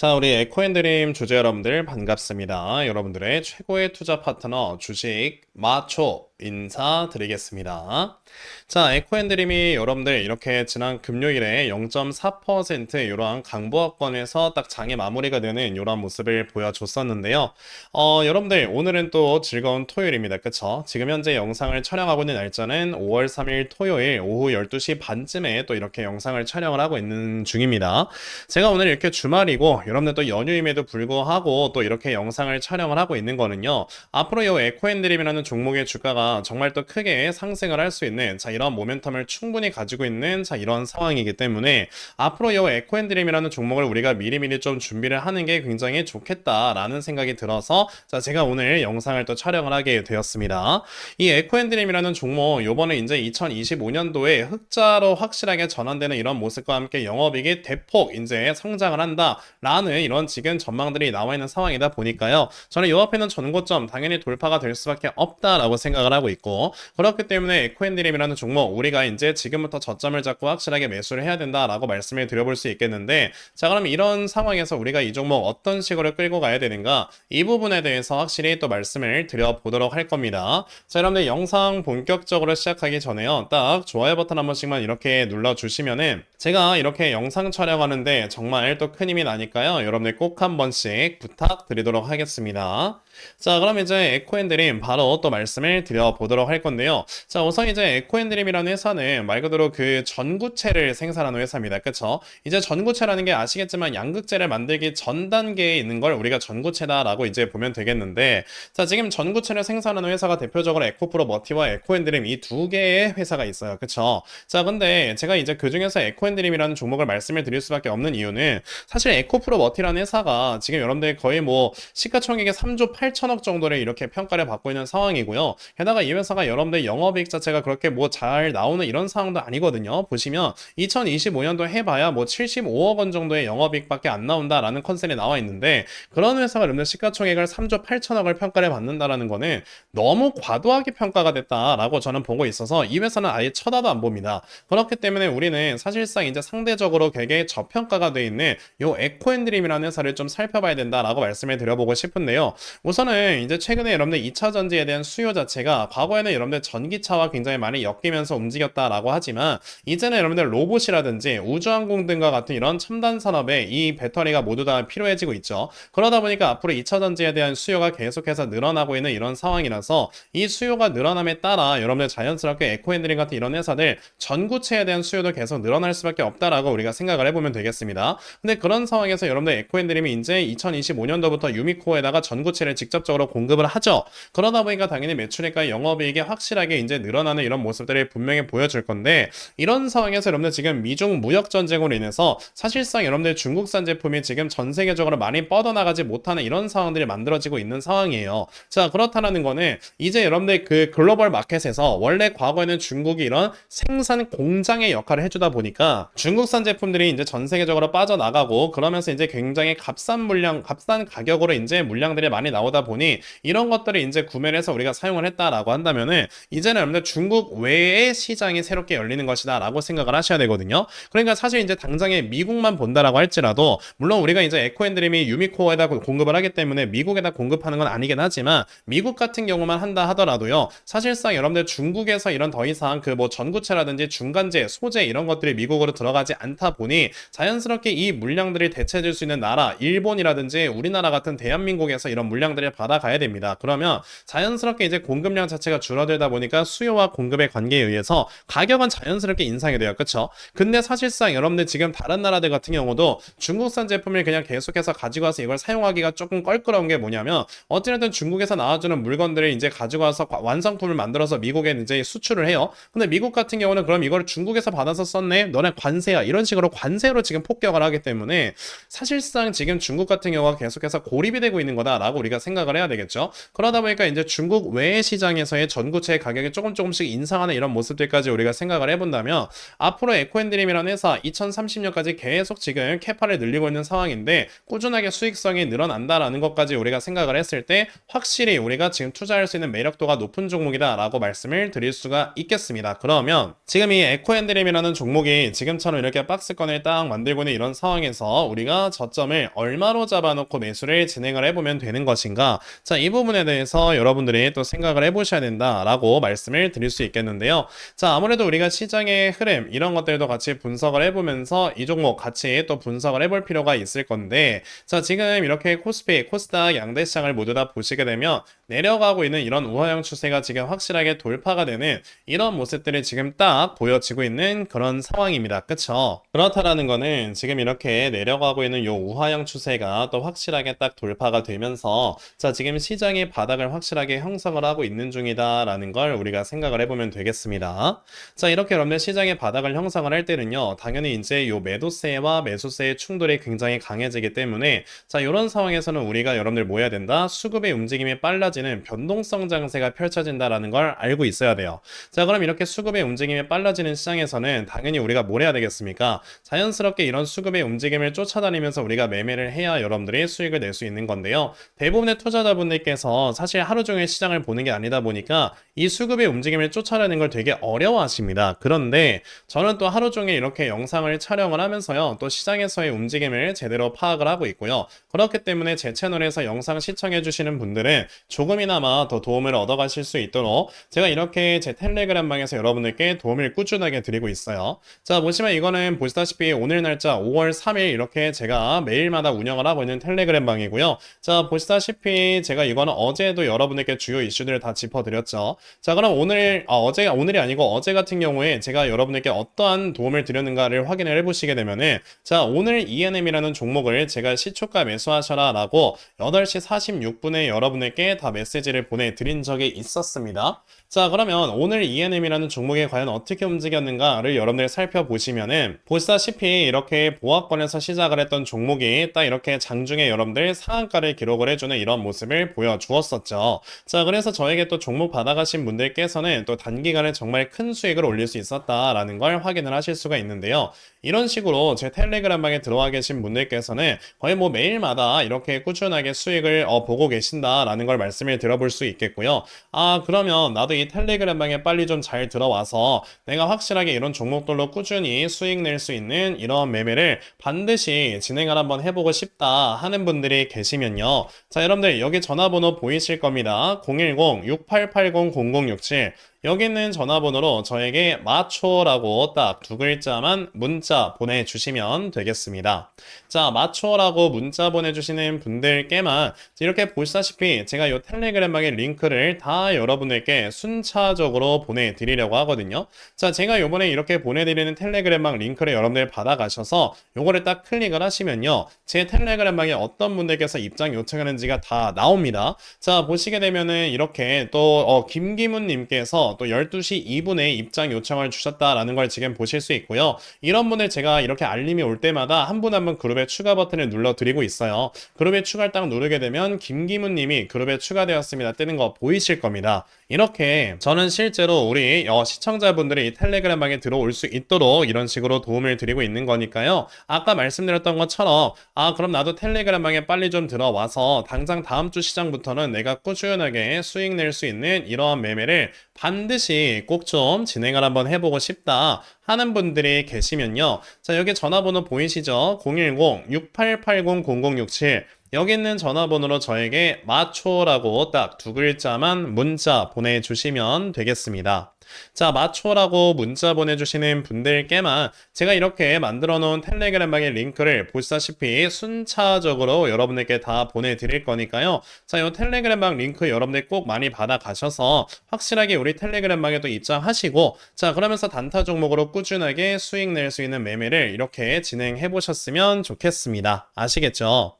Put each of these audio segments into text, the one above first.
자, 우리 에코앤드림 주주 여러분들 반갑습니다. 여러분들의 최고의 투자 파트너 주식 마초 인사드리겠습니다. 자, 에코앤드림이 여러분들 이렇게 지난 금요일에 0.4% 이러한 강보합권에서 딱 장의 마무리가 되는 이러한 모습을 보여줬었는데요. 어, 여러분들 오늘은 또 즐거운 토요일입니다. 그쵸? 지금 현재 영상을 촬영하고 있는 날짜는 5월 3일 토요일 오후 12시 반쯤에 또 이렇게 영상을 촬영을 하고 있는 중입니다. 제가 오늘 이렇게 주말이고 여러분들 또 연휴임에도 불구하고 또 이렇게 영상을 촬영을 하고 있는 거는요. 앞으로 이 에코앤드림이라는 종목의 주가가 정말 또 크게 상승을 할 수 있는 자 이런 모멘텀을 충분히 가지고 있는 자 이런 상황이기 때문에 앞으로 이 에코앤드림이라는 종목을 우리가 미리미리 좀 준비를 하는 게 굉장히 좋겠다라는 생각이 들어서 자 제가 오늘 영상을 또 촬영을 하게 되었습니다. 이 에코앤드림이라는 종목 요번에 이제 2025년도에 흑자로 확실하게 전환되는 이런 모습과 함께 영업이익이 대폭 이제 성장을 한다라는 이런 지금 전망들이 나와 있는 상황이다 보니까요. 저는 요 앞에는 전고점 당연히 돌파가 될 수밖에 없 다라고 생각을 하고 있고 그렇기 때문에 에코앤드림이라는 종목 우리가 이제 지금부터 저점을 잡고 확실하게 매수를 해야 된다라고 말씀을 드려볼 수 있겠는데 자 그럼 이런 상황에서 우리가 이 종목 어떤 식으로 끌고 가야 되는가 이 부분에 대해서 확실히 또 말씀을 드려보도록 할 겁니다. 자 여러분들 영상 본격적으로 시작하기 전에요 딱 좋아요 버튼 한 번씩만 이렇게 눌러주시면은 제가 이렇게 영상 촬영하는데 정말 또 큰 힘이 나니까요 여러분들 꼭 한 번씩 부탁드리도록 하겠습니다. 자, 그럼 이제 에코앤드림 바로 또 말씀을 드려보도록 할 건데요. 자, 우선 이제 에코앤드림이라는 회사는 말 그대로 그 전구체를 생산하는 회사입니다. 그쵸? 이제 전구체라는 게 아시겠지만 양극재를 만들기 전 단계에 있는 걸 우리가 전구체다 라고 이제 보면 되겠는데, 자, 지금 전구체를 생산하는 회사가 대표적으로 에코프로 머티와 에코앤드림 이 두 개의 회사가 있어요. 그쵸? 자, 근데 제가 이제 그 중에서 에코앤드림이라는 종목을 말씀을 드릴 수밖에 없는 이유는 사실 에코프로 머티라는 회사가 지금 여러분들 거의 뭐 시가총액의 3조 8 8천억 정도를 이렇게 평가를 받고 있는 상황이고요. 게다가 이 회사가 여러분들 영업이익 자체가 그렇게 뭐 잘 나오는 이런 상황도 아니거든요. 보시면 2025년도 해봐야 뭐 75억 원 정도의 영업이익밖에 안 나온다라는 컨셉이 나와 있는데 그런 회사가 여러분들 시가총액을 3조 8천억을 평가를 받는다라는 거는 너무 과도하게 평가가 됐다라고 저는 보고 있어서 이 회사는 아예 쳐다도 안 봅니다. 그렇기 때문에 우리는 사실상 이제 상대적으로 되게 저평가가 돼 있는 요 에코앤드림이라는 회사를 좀 살펴봐야 된다라고 말씀을 드려보고 싶은데요. 우선 우선은 이제 최근에 여러분들 2차 전지에 대한 수요 자체가 과거에는 여러분들 전기차와 굉장히 많이 엮이면서 움직였다라고 하지만 이제는 여러분들 로봇이라든지 우주항공 등과 같은 이런 첨단 산업에 이 배터리가 모두 다 필요해지고 있죠. 그러다 보니까 앞으로 2차 전지에 대한 수요가 계속해서 늘어나고 있는 이런 상황이라서 이 수요가 늘어남에 따라 여러분들 자연스럽게 에코핸드링 같은 이런 회사들 전구체에 대한 수요도 계속 늘어날 수밖에 없다라고 우리가 생각을 해보면 되겠습니다. 근데 그런 상황에서 여러분들 에코핸드림이 이제 2025년도부터 유미코에다가 전구체를 직접 직접적으로 공급을 하죠. 그러다 보니까 당연히 매출액과 영업이익이 확실하게 이제 늘어나는 이런 모습들이 분명히 보여줄 건데 이런 상황에서 여러분들 지금 미중 무역 전쟁으로 인해서 사실상 여러분들 중국산 제품이 지금 전 세계적으로 많이 뻗어나가지 못하는 이런 상황들이 만들어지고 있는 상황이에요. 자 그렇다는 거는 이제 여러분들 그 글로벌 마켓에서 원래 과거에는 중국이 이런 생산 공장의 역할을 해주다 보니까 중국산 제품들이 이제 전 세계적으로 빠져나가고 그러면서 이제 굉장히 값싼 물량, 값싼 가격으로 이제 물량들이 많이 나오다 나오다 보니 이런 것들을 이제 구매를 해서 우리가 사용을 했다라고 한다면은 이제는 여러분들 중국 외의 시장이 새롭게 열리는 것이다라고 생각을 하셔야 되거든요. 그러니까 사실 이제 당장에 미국만 본다라고 할지라도 물론 우리가 이제 에코앤드림이 유미코어에다 공급을 하기 때문에 미국에다 공급하는 건 아니긴 하지만 미국 같은 경우만 한다 하더라도요. 사실상 여러분들 중국에서 이런 더 이상 그 뭐 전구체라든지 중간재, 소재 이런 것들이 미국으로 들어가지 않다 보니 자연스럽게 이 물량들이 대체해줄 수 있는 나라, 일본이라든지 우리나라 같은 대한민국에서 이런 물량들 이 받아가야 됩니다. 그러면 자연스럽게 이제 공급량 자체가 줄어들다 보니까 수요와 공급의 관계에 의해서 가격은 자연스럽게 인상이 돼요. 그쵸? 근데 사실상 여러분들 지금 다른 나라들 같은 경우도 중국산 제품을 그냥 계속해서 가지고 와서 이걸 사용하기가 조금 껄끄러운 게 뭐냐면 어찌됐든 중국에서 나와주는 물건들을 이제 가지고 와서 완성품을 만들어서 미국에 이제 수출을 해요. 근데 미국 같은 경우는 그럼 이걸 중국에서 받아서 썼네? 너네 관세야. 이런 식으로 관세로 지금 폭격을 하기 때문에 사실상 지금 중국 같은 경우가 계속해서 고립이 되고 있는 거다라고 우리가 생각 생각을 해야 되겠죠. 그러다 보니까 이제 중국 외 시장에서의 전구체 가격이 조금 조금씩 인상하는 이런 모습들까지 우리가 생각을 해본다면 앞으로 에코앤드림이라는 회사 2030년까지 계속 지금 캐파를 늘리고 있는 상황인데 꾸준하게 수익성이 늘어난다라는 것까지 우리가 생각을 했을 때 확실히 우리가 지금 투자할 수 있는 매력도가 높은 종목이다라고 말씀을 드릴 수가 있겠습니다. 그러면 지금 이 에코앤드림이라는 종목이 지금처럼 이렇게 박스권을 딱 만들고 있는 이런 상황에서 우리가 저점을 얼마로 잡아놓고 매수를 진행을 해보면 되는 것인가? 자, 이 부분에 대해서 여러분들이 또 생각을 해보셔야 된다라고 말씀을 드릴 수 있겠는데요. 자, 아무래도 우리가 시장의 흐름 이런 것들도 같이 분석을 해보면서 이 종목 같이 또 분석을 해볼 필요가 있을 건데, 자, 지금 이렇게 코스피, 코스닥 양대 시장을 모두 다 보시게 되면 내려가고 있는 이런 우하형 추세가 지금 확실하게 돌파가 되는 이런 모습들이 지금 딱 보여지고 있는 그런 상황입니다. 그쵸? 그렇다라는 거는 지금 이렇게 내려가고 있는 요 우하형 추세가 또 확실하게 딱 돌파가 되면서 자, 지금 시장이 바닥을 확실하게 형성을 하고 있는 중이다라는 걸 우리가 생각을 해보면 되겠습니다. 자, 이렇게 여러분들 시장의 바닥을 형성을 할 때는요, 당연히 이제 요 매도세와 매수세의 충돌이 굉장히 강해지기 때문에 자, 이런 상황에서는 우리가 여러분들 뭐 해야 된다? 수급의 움직임이 빨라지는 변동성 장세가 펼쳐진다라는 걸 알고 있어야 돼요. 자, 그럼 이렇게 수급의 움직임이 빨라지는 시장에서는 당연히 우리가 뭘 해야 되겠습니까? 자연스럽게 이런 수급의 움직임을 쫓아다니면서 우리가 매매를 해야 여러분들이 수익을 낼 수 있는 건데요. 대부분의 투자자분들께서 사실 하루 종일 시장을 보는 게 아니다 보니까 이 수급의 움직임을 쫓아내는 걸 되게 어려워하십니다. 그런데 저는 또 하루 종일 이렇게 영상을 촬영을 하면서요. 또 시장에서의 움직임을 제대로 파악을 하고 있고요. 그렇기 때문에 제 채널에서 영상 시청해 주시는 분들은 조금이나마 더 도움을 얻어 가실 수 있도록 제가 이렇게 제 텔레그램 방에서 여러분들께 도움을 꾸준하게 드리고 있어요. 자, 보시면 이거는 보시다시피 오늘 날짜 5월 3일 이렇게 제가 매일마다 운영을 하고 있는 텔레그램 방이고요. 자, 보시다시피 제가 이거는 어제도 여러분들께 주요 이슈들을 다 짚어드렸죠. 자, 그럼 오늘, 아, 어제, 오늘이 아니고 어제 같은 경우에 제가 여러분들께 어떠한 도움을 드렸는가를 확인을 해보시게 되면은, 자, 오늘 ENM이라는 종목을 제가 시초가 매수하셔라 라고 8시 46분에 여러분들께 다 메시지를 보내드린 적이 있었습니다. 자, 그러면 오늘 ENM이라는 종목이 과연 어떻게 움직였는가를 여러분들 살펴보시면은, 보시다시피 이렇게 보합권에서 시작을 했던 종목이 딱 이렇게 장중에 여러분들 상한가를 기록을 해주는 이런 모습을 보여주었었죠. 자, 그래서 저에게 또 종목 받아가신 분들께서는 또 단기간에 정말 큰 수익을 올릴 수 있었다라는 걸 확인을 하실 수가 있는데요. 이런 식으로 제 텔레그램 방에 들어와 계신 분들께서는 거의 뭐 매일마다 이렇게 꾸준하게 수익을 어, 보고 계신다라는 걸 말씀을 드려볼 수 있겠고요. 아, 그러면 나도 이 텔레그램 방에 빨리 좀 잘 들어와서 내가 확실하게 이런 종목들로 꾸준히 수익 낼 수 있는 이런 매매를 반드시 진행을 한번 해보고 싶다 하는 분들이 계시면요. 자, 여러분들 여기 전화번호 보이실 겁니다. 010-6880-0067 여기 있는 전화번호로 저에게 마초라고 딱 두 글자만 문자 보내주시면 되겠습니다. 자, 마초라고 문자 보내주시는 분들께만 이렇게 보시다시피 제가 이 텔레그램 방의 링크를 다 여러분들께 순차적으로 보내드리려고 하거든요. 자, 제가 요번에 이렇게 보내드리는 텔레그램 방 링크를 여러분들 받아가셔서 요거를 딱 클릭을 하시면요. 제 텔레그램 방에 어떤 분들께서 입장 요청하는지가 다 나옵니다. 자, 보시게 되면은 이렇게 또 어, 김기문님께서 또 12시 2분에 입장 요청을 주셨다라는 걸 지금 보실 수 있고요. 이런 분들 제가 이렇게 알림이 올 때마다 한 분 한 분 그룹에 추가 버튼을 눌러드리고 있어요. 그룹에 추가를 딱 누르게 되면 김기문 님이 그룹에 추가되었습니다. 뜨는 거 보이실 겁니다. 이렇게 저는 실제로 우리 어, 시청자분들이 텔레그램 방에 들어올 수 있도록 이런 식으로 도움을 드리고 있는 거니까요. 아까 말씀드렸던 것처럼 아 그럼 나도 텔레그램 방에 빨리 좀 들어와서 당장 다음 주 시장부터는 내가 꾸준하게 수익 낼 수 있는 이러한 매매를 반 드시 꼭 좀 진행을 한번 해보고 싶다 하는 분들이 계시면요. 자 여기 전화번호 보이시죠? 010-6880-0067 여기 있는 전화번호로 저에게 마초라고 딱 두 글자만 문자 보내주시면 되겠습니다. 자, 마초라고 문자 보내주시는 분들께만 제가 이렇게 만들어 놓은 텔레그램 방의 링크를 보시다시피 순차적으로 여러분들께 다 보내드릴 거니까요. 자, 이 텔레그램 방 링크 여러분들 꼭 많이 받아가셔서 확실하게 우리 텔레그램 방에도 입장하시고 자, 그러면서 단타 종목으로 꾸준하게 수익 낼 수 있는 매매를 이렇게 진행해 보셨으면 좋겠습니다. 아시겠죠?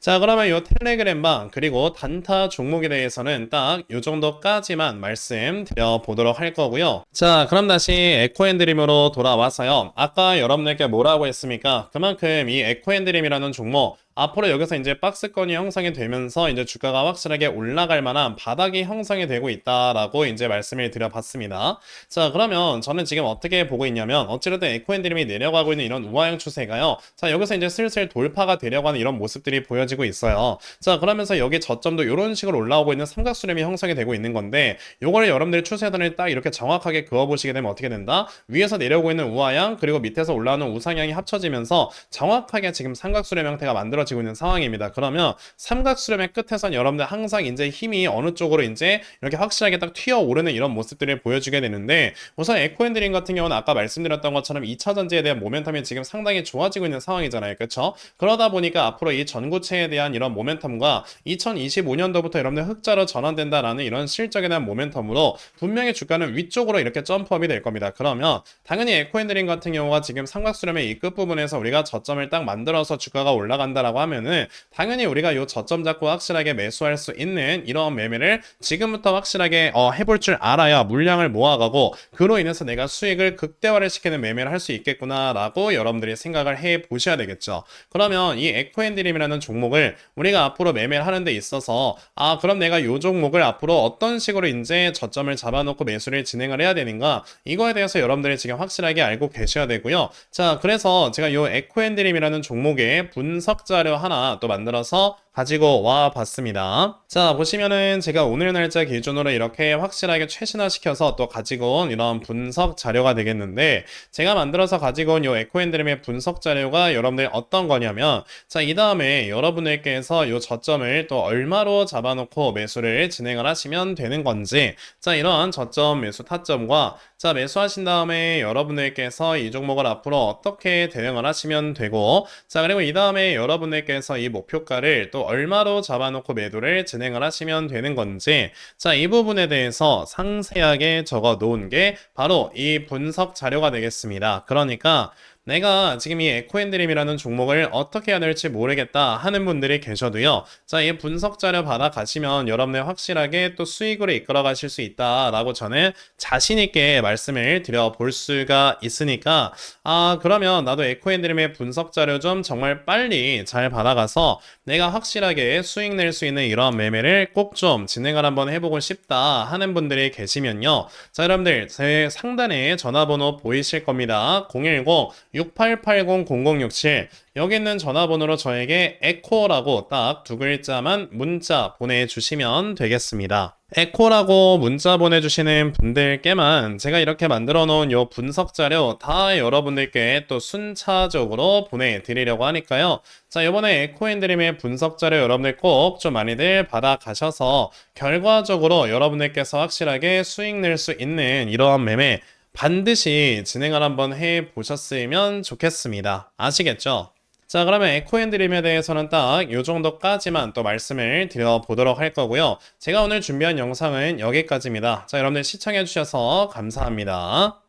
자, 그러면 이 텔레그램방 그리고 단타 종목에 대해서는 딱 이 정도까지만 말씀드려 보도록 할 거고요. 자, 그럼 다시 에코앤드림으로 돌아와서요. 아까 여러분들께 뭐라고 했습니까? 그만큼 이 에코앤드림이라는 종목 앞으로 여기서 이제 박스권이 형성이 되면서 이제 주가가 확실하게 올라갈 만한 바닥이 형성이 되고 있다라고 이제 말씀을 드려봤습니다. 자, 그러면 저는 지금 어떻게 보고 있냐면 어찌됐든 에코엔드림이 내려가고 있는 이런 우하형 추세가요. 자, 여기서 이제 슬슬 돌파가 되려고 하는 이런 모습들이 보여지고 있어요. 자, 그러면서 여기 저점도 이런 식으로 올라오고 있는 삼각수렴이 형성이 되고 있는 건데 요거를 여러분들이 추세선을 딱 이렇게 정확하게 그어보시게 되면 어떻게 된다? 위에서 내려오고 있는 우하양 그리고 밑에서 올라오는 우상향이 합쳐지면서 정확하게 지금 삼각수렴 형태가 만들어지 고 있는 상황입니다. 그러면 삼각수렴의 끝에선 여러분들 항상 이제 힘이 어느 쪽으로 이제 이렇게 확실하게 딱 튀어 오르는 이런 모습들을 보여주게 되는데 우선 에코앤드림 같은 경우는 아까 말씀드렸던 것처럼 2차 전지에 대한 모멘텀이 지금 상당히 좋아지고 있는 상황이잖아요. 그렇죠? 그러다 보니까 앞으로 이 전고체에 대한 이런 모멘텀과 2025년도부터 여러분들 흑자로 전환된다라는 이런 실적에 대한 모멘텀으로 분명히 주가는 위쪽으로 이렇게 점프업이 될 겁니다. 그러면 당연히 에코앤드림 같은 경우가 지금 삼각수렴의 이 끝부분에서 우리가 저점을 딱 만들어서 주가가 올라간다 라고 하면은 당연히 우리가 요 저점 잡고 확실하게 매수할 수 있는 이런 매매를 지금부터 확실하게 어, 해볼 줄 알아야 물량을 모아가고 그로 인해서 내가 수익을 극대화를 시키는 매매를 할 수 있겠구나라고 여러분들이 생각을 해 보셔야 되겠죠. 그러면 이 에코앤드림이라는 종목을 우리가 앞으로 매매를 하는 데 있어서 아 그럼 내가 요 종목을 앞으로 어떤 식으로 이제 저점을 잡아놓고 매수를 진행을 해야 되는가 이거에 대해서 여러분들이 지금 확실하게 알고 계셔야 되고요. 자 그래서 제가 요 에코앤드림이라는 종목의 분석 자료 하나 또 만들어서 가지고 와 봤습니다. 자, 보시면은 제가 오늘 날짜 기준으로 이렇게 확실하게 최신화시켜서 또 가지고 온 이런 분석 자료가 되겠는데, 제가 만들어서 가지고 온이 에코앤드림의 분석 자료가 여러분들 어떤 거냐면, 자, 이 다음에 여러분들께서 이 저점을 또 얼마로 잡아놓고 매수를 진행을 하시면 되는 건지, 자, 이런 저점 매수 타점과 자, 매수하신 다음에 여러분들께서 이 종목을 앞으로 어떻게 대응을 하시면 되고, 자, 그리고 이 다음에 여러분들께서 이 목표가를 또 얼마로 잡아놓고 매도를 진행을 하시면 되는 건지, 자, 이 부분에 대해서 상세하게 적어 놓은 게 바로 이 분석 자료가 되겠습니다. 그러니까, 내가 지금 이 에코앤드림이라는 종목을 어떻게 해야 될지 모르겠다 하는 분들이 계셔도요. 자, 이 분석 자료 받아 가시면 여러분의 확실하게 또 수익으로 이끌어 가실 수 있다라고 저는 자신 있게 말씀을 드려 볼 수가 있으니까 아, 그러면 나도 에코앤드림의 분석 자료 좀 정말 빨리 잘 받아가서 내가 확실하게 수익 낼 수 있는 이런 매매를 꼭 좀 진행을 한번 해보고 싶다 하는 분들이 계시면요. 자, 여러분들 제 상단에 전화번호 보이실 겁니다. 010 6880-0067 여기 있는 전화번호로 저에게 에코라고 딱 두 글자만 문자 보내주시면 되겠습니다. 에코라고 문자 보내주시는 분들께만 제가 이렇게 만들어 놓은 요 분석 자료 다 여러분들께 또 순차적으로 보내드리려고 하니까요. 자, 이번에 에코앤드림의 분석 자료 여러분들 꼭 좀 많이들 받아가셔서 결과적으로 여러분들께서 확실하게 수익 낼 수 있는 이러한 매매 반드시 진행을 한번 해 보셨으면 좋겠습니다. 아시겠죠? 자, 그러면 에코앤드림에 대해서는 딱 이 정도까지만 또 말씀을 드려보도록 할 거고요. 제가 오늘 준비한 영상은 여기까지입니다. 자, 여러분들 시청해주셔서 감사합니다.